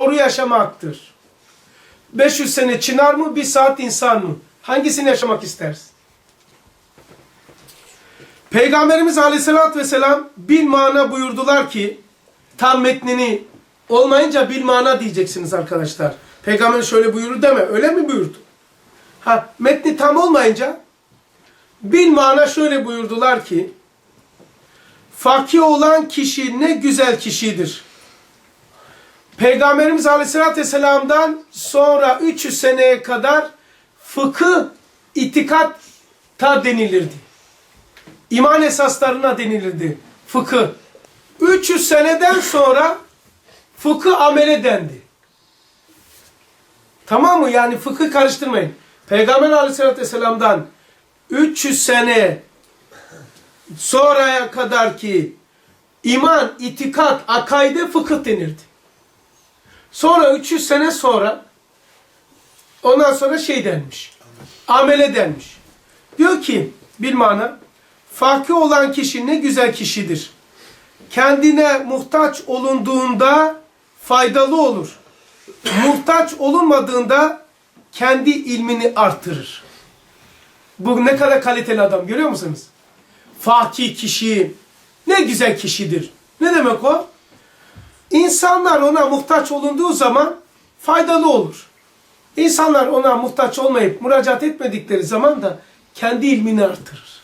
doğru yaşamaktır. 500 sene çınar mı, bir saat insan mı? Hangisini yaşamak istersin? Peygamberimiz Aleyhisselatü Vesselam bil mana buyurdular ki tam metnini olmayınca bil mana diyeceksiniz arkadaşlar. Peygamber şöyle buyurur deme. Öyle mi buyurdu? Ha metni tam olmayınca bil mana şöyle buyurdular ki fakir olan kişi ne güzel kişidir. Peygamberimiz Aleyhisselatü Vesselam'dan sonra 300 seneye kadar fıkıh, itikat ta denilirdi. İman esaslarına denilirdi. Fıkıh. 300 seneden sonra fıkıh amele dendi. Tamam mı? Yani fıkıh karıştırmayın. Peygamber Aleyhisselatü Vesselam'dan 300 sene sonraya kadar ki iman, itikat, akaide fıkıh denirdi. Sonra 300 sene sonra ondan sonra şey denmiş. Amele denmiş. Diyor ki bilmana fakir olan kişi ne güzel kişidir. Kendine muhtaç olunduğunda faydalı olur. Muhtaç olunmadığında kendi ilmini artırır. Bu ne kadar kaliteli adam görüyor musunuz? Fakir kişi ne güzel kişidir. Ne demek o? İnsanlar ona muhtaç olunduğu zaman faydalı olur. İnsanlar ona muhtaç olmayıp müracaat etmedikleri zaman da kendi ilmini artırır.